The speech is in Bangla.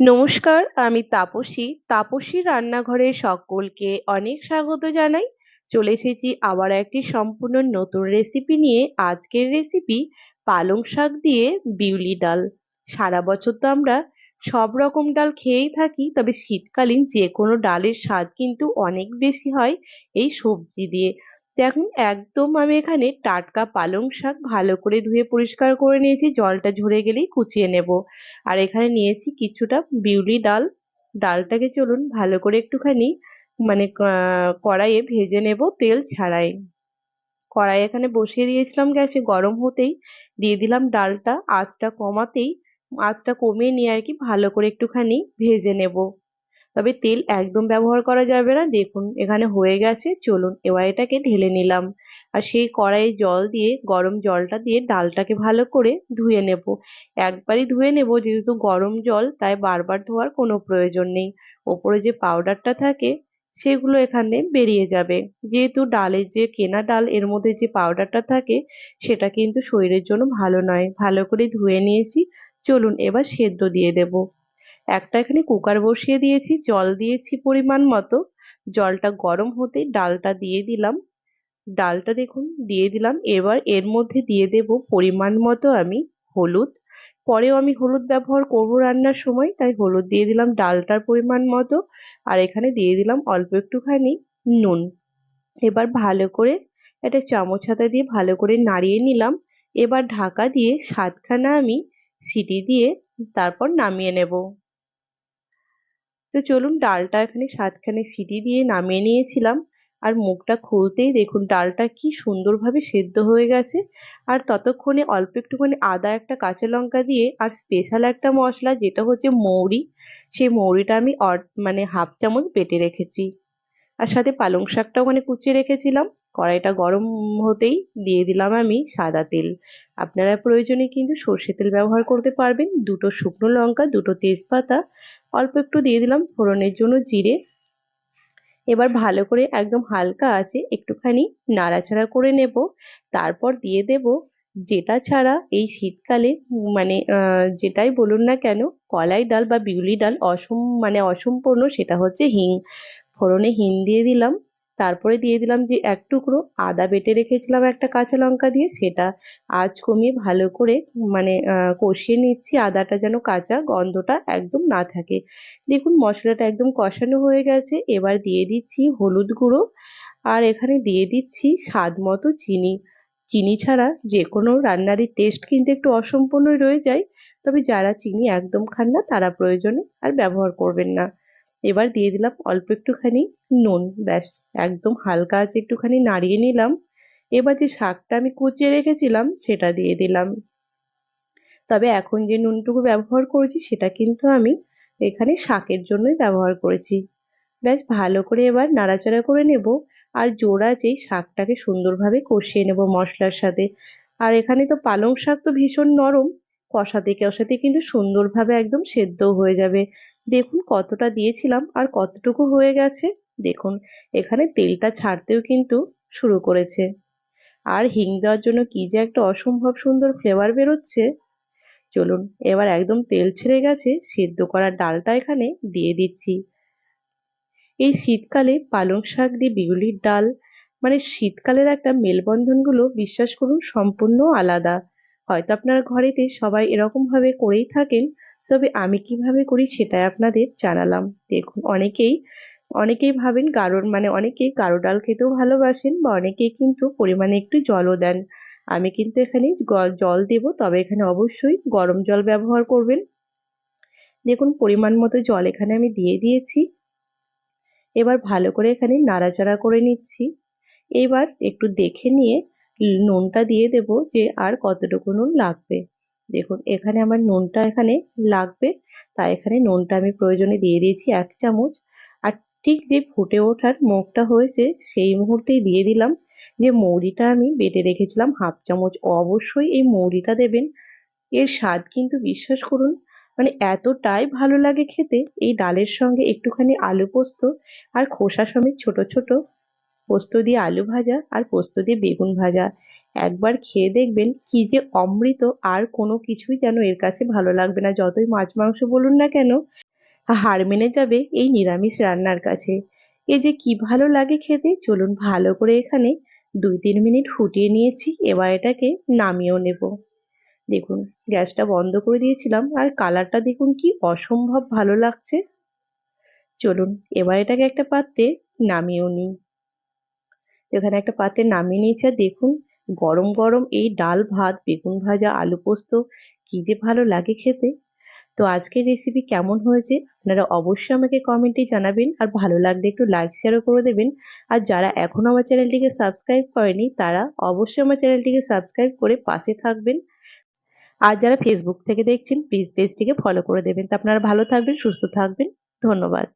নমস্কার, আমি তাপসী। তাপসী রান্নাঘরে সকলকে অনেক স্বাগত জানাই। চলে এসেছি আবার একটি সম্পূর্ণ নতুন রেসিপি নিয়ে। আজকের রেসিপি পালং শাক দিয়ে বিউলি ডাল। সারা বছর তো আমরা সব রকম ডাল খেয়েই থাকি, তবে শীতকালীন যে কোনো ডালের স্বাদ কিন্তু অনেক বেশি হয় এই সবজি দিয়ে। দেখুন, একদম আমি এখানে টাটকা পালং শাক ভালো করে ধুয়ে পরিষ্কার করে নিয়েছি, জলটা ঝরে গেলেই কুচিয়ে নেব। আর এখানে নিয়েছি কিছুটা বিউলি ডাল। ডালটাকে চলুন ভালো করে একটুখানি মানে কড়াইয়ে ভেজে নেব তেল ছাড়াই। কড়াই এখানে বসিয়ে দিয়েছিলাম গ্যাসে, গরম হতেই দিয়ে দিলাম ডালটা। আঁচটা কমাতেই, আঁচটা কমিয়ে নিয়ে আর কি ভালো করে একটুখানি ভেজে নেব। তবে তেল একদম ব্যবহার করা যাবে না। দেখুন, এখানে হয়ে গেছে। চলুন, এবার এটাকে ঢেলে নিলাম। আর সেই কড়াইয়ে জল দিয়ে, গরম জলটা দিয়ে ডালটাকে ভালো করে ধুয়ে নেব। একবারই ধুয়ে নেব, যেহেতু গরম জল, তাই বারবার ধোয়ার কোনো প্রয়োজন নেই। ওপরে যে পাউডারটা থাকে, সেগুলো এখানে বেরিয়ে যাবে। যেহেতু ডালের যে কেনা ডাল, এর মধ্যে যে পাউডারটা থাকে, সেটা কিন্তু শরীরের জন্য ভালো নয়। ভালো করে ধুয়ে নিয়েছি। চলুন, এবার সেদ্ধ দিয়ে দেব। একটা এখানে কুকার বসিয়ে দিয়েছি, জল দিয়েছি পরিমাণ মতো। জলটা গরম হতে ডালটা দিয়ে দিলাম। ডালটা দেখুন দিয়ে দিলাম। এবার এর মধ্যে দিয়ে দেব পরিমাণ মতো আমি হলুদ। পরেও আমি হলুদ ব্যবহার করব রান্নার সময়, তাই হলুদ দিয়ে দিলাম ডালটার পরিমাণ মতো। আর এখানে দিয়ে দিলাম অল্প একটুখানি নুন। এবার ভালো করে একটা চামচ হাতা দিয়ে ভালো করে নাড়িয়ে নিলাম। এবার ঢাকা দিয়ে সাতখানা আমি সিটি দিয়ে তারপর নামিয়ে নেব। তো চলুন ডালটা এখানে সাতখানে সিটি দিয়ে নামিয়ে নিয়েছিলাম। আর মুখটা খুলতেই দেখুন ডালটা কি সুন্দরভাবে সেদ্ধ হয়ে গেছে। আর ততক্ষণে অল্প একটুখানি আদা, একটা কাঁচা লঙ্কা দিয়ে, আর স্পেশাল একটা মশলা যেটা হচ্ছে মৌরি। সেই মৌরিটা আমি মানে হাফ চামচ বেটে রেখেছি। আর সাথে পালং শাকটাও মানে কুচিয়ে রেখেছিলাম। কড়াইটা গরম হতেই দিয়ে দিলাম আমি সাদা তেল। আপনারা প্রয়োজনে কিন্তু সর্ষে তেল ব্যবহার করতে পারবেন। দুটো শুকনো লঙ্কা, দুটো তেজপাতা অল্প একটু দিয়ে দিলাম ফোড়নের জন্য জিরে। এবার ভালো করে একদম হালকা আছে একটুখানি নাড়াচাড়া করে নেব। তারপর দিয়ে দেব যেটা ছাড়া এই শীতকালে মানে যেটাই বলুন না কেন, কলাই ডাল বা বিউলি ডাল অসম মানে অসম্পূর্ণ, সেটা হচ্ছে হিং। ফোড়নে হিং দিয়ে দিলাম। তারপরে দিয়ে দিলাম যে এক টুকরো আদা বেটে রেখেছিলাম একটা কাঁচা লঙ্কা দিয়ে, সেটা আঁচ কমিয়ে ভালো করে মানে কষিয়ে নিচ্ছি। আদাটা যেন কাঁচা গন্ধটা একদম না থাকে। দেখুন মশলাটা একদম কষানো হয়ে গেছে। এবার দিয়ে দিচ্ছি হলুদ গুঁড়ো আর এখানে দিয়ে দিচ্ছি স্বাদ মতো চিনি। চিনি ছাড়া যে কোনো রান্নারই টেস্ট কিন্তু একটু অসম্পূর্ণই রয়ে যায়। তবে যারা চিনি একদম খান না, তারা প্রয়োজনে আর ব্যবহার করবেন না। এবার দিয়ে দিলাম অল্প একটুখানি নুন, ব্যাস। একদম হালকা আছে একটুখানি নাড়িয়ে নিলাম। এবার যে শাকটা আমি কুচিয়ে রেখেছিলাম, সেটা দিয়ে দিলাম। তবে এখন যে নুনটুকু ব্যবহার করেছি, সেটা কিন্তু আমি এখানে শাকের জন্যই ব্যবহার করেছি। ব্যাস, ভালো করে এবার নাড়াচাড়া করে নেব আর জোড়া যেই শাকটাকে সুন্দরভাবে কষিয়ে নেব মশলার সাথে। আর এখানে তো পালং শাক তো ভীষণ নরম, কষাতে কষাতে কিন্তু সুন্দরভাবে একদম সেদ্ধ হয়ে যাবে। দেখুন কতটা দিয়েছিলাম আর কতটুকু হয়ে গেছে। দেখুন, এখানে তেলটা ছাড়তেও কিন্তু শুরু করেছে। আর হিং দেওয়ার জন্য কি যে একটা অসম্ভব সুন্দর ফ্লেভার বেরোচ্ছে। চলুন, এবার একদম তেল ছেড়ে গেছে, সেদ্ধ করা ডালটা এখানে দিয়ে দিচ্ছি। এই শীতকালে পালং শাক দিয়ে বিউলির ডাল মানে শীতকালের একটা মেলবন্ধনগুলো, বিশ্বাস করুন, সম্পূর্ণ আলাদা। হয়তো আপনার ঘরেতে সবাই এরকমভাবে করেই থাকেন তবে আমি কীভাবে করি সেটাই আপনাদের জানালাম। দেখুন, অনেকেই অনেকেই ভাবেন গাঢ় মানে অনেকেই গাঢ় ডাল খেতেও ভালোবাসেন বা অনেকেই কিন্তু পরিমাণে একটু জলও দেন। আমি কিন্তু এখানে জল দেব, তবে এখানে অবশ্যই গরম জল ব্যবহার করবেন। দেখুন, পরিমাণ মতো জল এখানে আমি দিয়ে দিয়েছি। এবার ভালো করে এখানে নাড়াচাড়া করে নিচ্ছি। এবার একটু দেখে নিয়ে নুনটা দিয়ে দেব যে আর কতটুকু নুন লাগবে। দেখুন, এখানে আমার নুনটা এখানে লাগবে, তাই এখানে নুনটা আমি প্রয়োজনে দিয়ে দিয়েছি এক চামচ। আর ঠিক যে ফুটে ওঠার মুখটা হয়েছে, সেই মুহূর্তেই দিয়ে দিলাম যে মৌরিটা আমি বেটে রেখেছিলাম হাফ চামচ। অবশ্যই এই মৌরিটা দেবেন। এর স্বাদ কিন্তু বিশ্বাস করুন মানে এতটাই ভালো লাগে খেতে। এই ডালের সঙ্গে একটুখানি আলু পোস্ত আর খোসা সমেত ছোট ছোট পোস্ত দিয়ে আলু ভাজা আর পোস্ত দিয়ে বেগুন ভাজা। একবার খেয়ে দেখবেন কি যে অমৃত আর কোনো কিছুই যেন এর কাছে ভালো লাগবে না, যতই মাছ মাংস বলুন না কেন। হার মেনে যাবে এই নিরামিষ রান্নার কাছে। এ যে কি ভালো লাগে খেতে, চলুন ভালো করে এখানে দুই তিন মিনিট ফুটিয়ে নিয়েছি, এবার এটাকে নামিয়েও নেব। দেখুন, গ্যাসটা বন্ধ করে দিয়েছিলাম, আর কালারটা দেখুন কি অসম্ভব ভালো লাগছে। চলুন, এবার এটাকে একটা পাত্রে নামিয়েও নিই। এখানে একটা পাত্রে নামিয়ে নিয়েছি, আর দেখুন গরম গরম এই ডাল ভাত, বেগুন ভাজা, আলু পোস্ত, কি যে ভালো লাগে খেতে। তো আজকের রেসিপি কেমন হয়েছে আপনারা অবশ্যই আমাকে কমেন্টে জানাবেন। আর ভালো লাগলে একটু লাইক শেয়ারও করে দেবেন। আর যারা এখনও আমার চ্যানেলটিকে সাবস্ক্রাইব করেনি, তারা অবশ্যই আমার চ্যানেলটিকে সাবস্ক্রাইব করে পাশে থাকবেন। আর যারা ফেসবুক থেকে দেখছেন প্লিজ পেজটিকে ফলো করে দেবেন। তা আপনারা ভালো থাকবেন, সুস্থ থাকবেন। ধন্যবাদ।